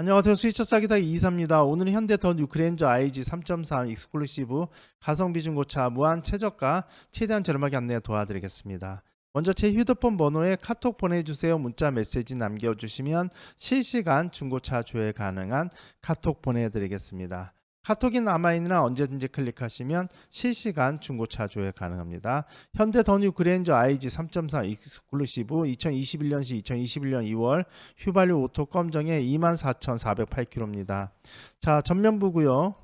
안녕하세요. 스위처 싸기다기 이사입니다. 오늘은 현대 더 뉴그랜저 IG 3.3 익스클루시브 가성비 중고차 무한 최저가 최대한 저렴하게 안내 도와드리겠습니다. 먼저 제 휴대폰 번호에 카톡 보내주세요. 문자 메시지 남겨주시면 실시간 중고차 조회 가능한 카톡 보내드리겠습니다. 카톡이 남아있느나 언제든지 클릭하시면 실시간 중고차 조회 가능합니다. 현대 더뉴 그랜저 IG 3.4 익스클루시브 2021년시 2021년 2월 휘발유 오토 검정에 24,408km입니다. 자 전면부고요.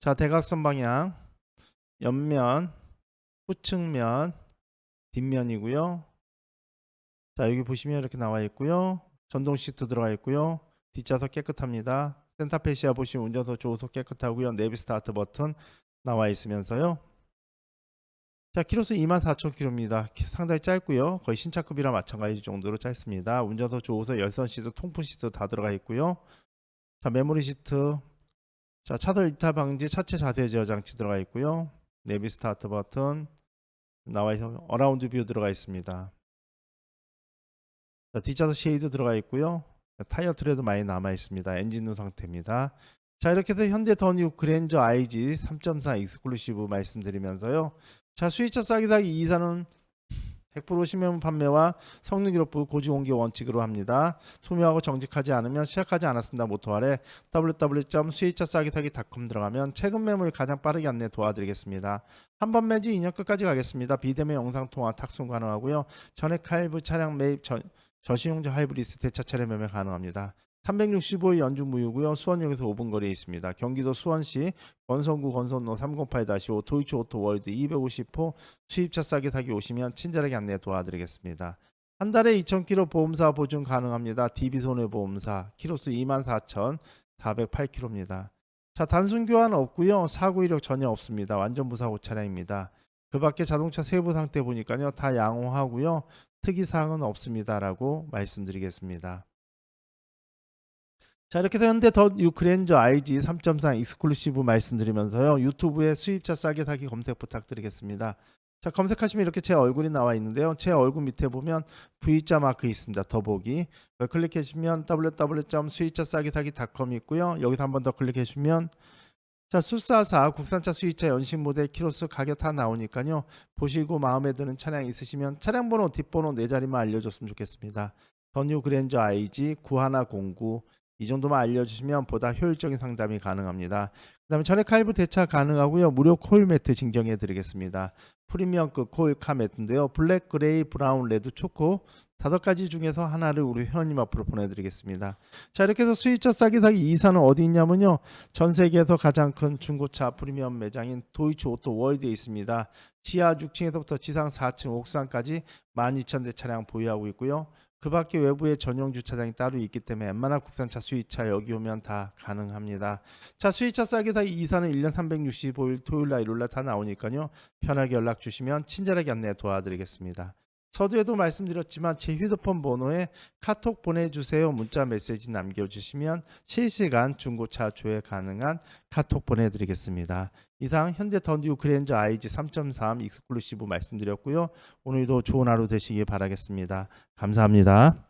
자 대각선 방향 옆면 후측면 뒷면이고요. 자 여기 보시면 이렇게 나와 있고요. 전동 시트 들어가 있고요. 뒷좌석 깨끗합니다. 센터페시아 보시면 운전석 조수석 깨끗하고요. 내비 스타트 버튼 나와 있으면서요. 자, 키로수 24,000km입니다. 상당히 짧고요. 거의 신차급이랑 마찬가지 정도로 짧습니다. 운전석 조수석 열선 시트, 통풍 시트 다 들어가 있고요. 자, 메모리 시트. 자, 차도 이탈 방지 차체 자세 제어 장치 들어가 있고요. 내비 스타트 버튼 나와 있어 어라운드 뷰 들어가 있습니다. 자, 뒷좌석 쉐이드 들어가 있고요. 타이어 트레도 많이 남아 있습니다. 엔진 후 상태입니다. 자 이렇게 해서 현대 더뉴 그랜저 IG 3.4 익스클루시브 말씀드리면서요. 자 수위차 싸기 사기 이사는 100% 신명 판매와 성능 기록부 고지 공개 원칙으로 합니다. 투명하고 정직하지 않으면 시작하지 않았습니다. 모토 아래 www.수위차 싸기 사기.com 들어가면 최근 매물 가장 빠르게 안내 도와드리겠습니다. 한 번 매지 2년 끝까지 가겠습니다. 비대면 영상 통화 탁송 가능하고요. 전액 할부 차량 매입 전 저시용자 하이브리드 대차 차량 매매 가능합니다. 365일 연중 무휴고요. 수원역에서 5분 거리에 있습니다. 경기도 수원시 건성구 건선로 308-5 도이치 오토 월드 250호 수입차 싸게 사기 오시면 친절하게 안내 도와드리겠습니다. 한 달에 2,000km 보험사 보증 가능합니다. DB손해보험사 키로수 24,408km입니다. 자 단순 교환 없고요. 사고 이력 전혀 없습니다. 완전 무사고 차량입니다. 그 밖에 자동차 세부 상태 보니까요. 다 양호하고요. 특이사항은 없습니다라고 말씀드리겠습니다. 자 이렇게 해서 현대 더 유크랜저 IG 3.4 익스클루시브 말씀드리면서요. 유튜브에 수입차 싸게 사기 검색 부탁드리겠습니다. 자 검색하시면 이렇게 제 얼굴이 나와 있는데요. 제 얼굴 밑에 보면 V자 마크 있습니다. 더보기 클릭해주시면 www.수입차 싸게 사기.com 있고요. 여기서 한 번 더 클릭해주시면 자, 수사사 국산차 수입차 연식 모델 키로수 가격 다 나오니까요. 보시고 마음에 드는 차량 있으시면 차량 번호 뒷번호 네 자리만 알려줬으면 좋겠습니다. 더뉴 그랜저 IG 9109 이 정도만 알려주시면 보다 효율적인 상담이 가능합니다. 그 다음에 전액 할부 대차 가능하고요. 무료 코일 매트 증정해 드리겠습니다. 프리미엄급 코일 카 매트인데요. 블랙, 그레이, 브라운, 레드, 초코 다섯 가지 중에서 하나를 우리 회원님 앞으로 보내드리겠습니다. 자 이렇게 해서 수입차 싸게 사기 이사는 어디 있냐면요. 전 세계에서 가장 큰 중고차 프리미엄 매장인 도이치 오토 월드에 있습니다. 지하 6층에서부터 지상 4층 옥상까지 12,000대 차량 보유하고 있고요. 그 밖에 외부에 전용 주차장이 따로 있기 때문에 웬만한 국산차 수입차 여기 오면 다 가능합니다. 자 수입차 싸게 사기 이사는 1년 365일 토요일 날 일요일 날 다 나오니까요. 편하게 연락 주시면 친절하게 안내 도와드리겠습니다. 서두에도 말씀드렸지만 제 휴대폰 번호에 카톡 보내주세요. 문자 메시지 남겨주시면 실시간 중고차 조회 가능한 카톡 보내드리겠습니다. 이상 현대 던듀 그랜저 IG 3.3 익스클루시브 말씀드렸고요. 오늘도 좋은 하루 되시길 바라겠습니다. 감사합니다.